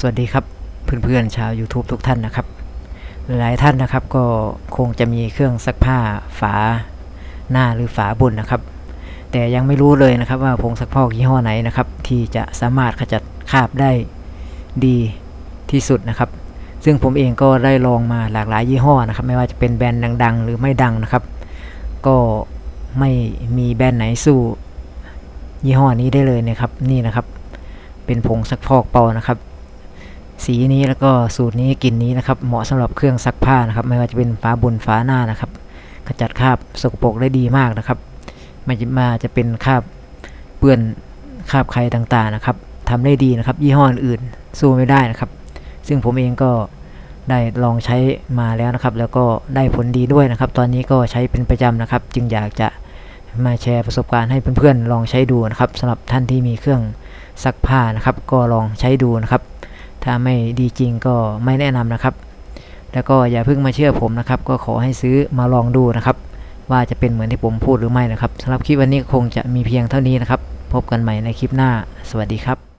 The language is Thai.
สวัสดีครับเพื่อนๆชาว YouTube ทุกท่านนะครับ หลายท่านนะครับก็คงจะมีเครื่องซักผ้าฝาหน้าหรือฝาบนนะครับ แต่ยังไม่รู้เลยนะครับว่าผงซักฟอกยี่ห้อไหนนะครับ ที่จะสามารถขจัดคราบได้ดีที่สุดนะครับ ซึ่งผมเองก็ได้ลองมาหลากหลายยี่ห้อนะครับ ไม่ว่าจะเป็นแบรนด์ดัง ๆ หรือไม่ดังนะครับ ก็ไม่มีแบรนด์ไหนสู้ยี่ห้อนี้ได้เลยนะครับ นี่นะครับ เป็นผงซักฟอกเปานะครับ สีนี้แล้วก็สูตรนี้กลิ่นนี้นะครับ เหมาะสำหรับเครื่องซักผ้านะครับ ไม่ว่าจะเป็นฝาบนฝาหน้านะครับ ขจัดคราบสกปรกได้ดีมากนะครับไม่จะมาจะเป็นคราบเปื้อนคราบใครต่างๆนะครับทำได้ดีนะครับ ยี่ห้ออื่นสู้ไม่ได้นะครับ ซึ่งผมเองก็ได้ลองใช้มาแล้วนะครับ แล้วก็ได้ผลดีด้วยนะครับ ตอนนี้ก็ใช้เป็นประจำนะครับ จึงอยากจะมาแชร์ประสบการณ์ให้เพื่อนๆลองใช้ดูนะครับสำหรับท่านที่มีเครื่องซักผ้านะครับ ก็ลองใช้ดูนะครับ ถ้าไม่ดีจริงก็ไม่แนะนำนะครับ แล้วก็อย่าเพิ่งมาเชื่อผมนะครับ ก็ขอให้ซื้อมาลองดูนะครับ ว่าจะเป็นเหมือนที่ผมพูดหรือไม่นะครับสำหรับคลิปวันนี้คงจะมีเพียงเท่านี้นะครับ พบกันใหม่ในคลิปหน้า สวัสดีครับ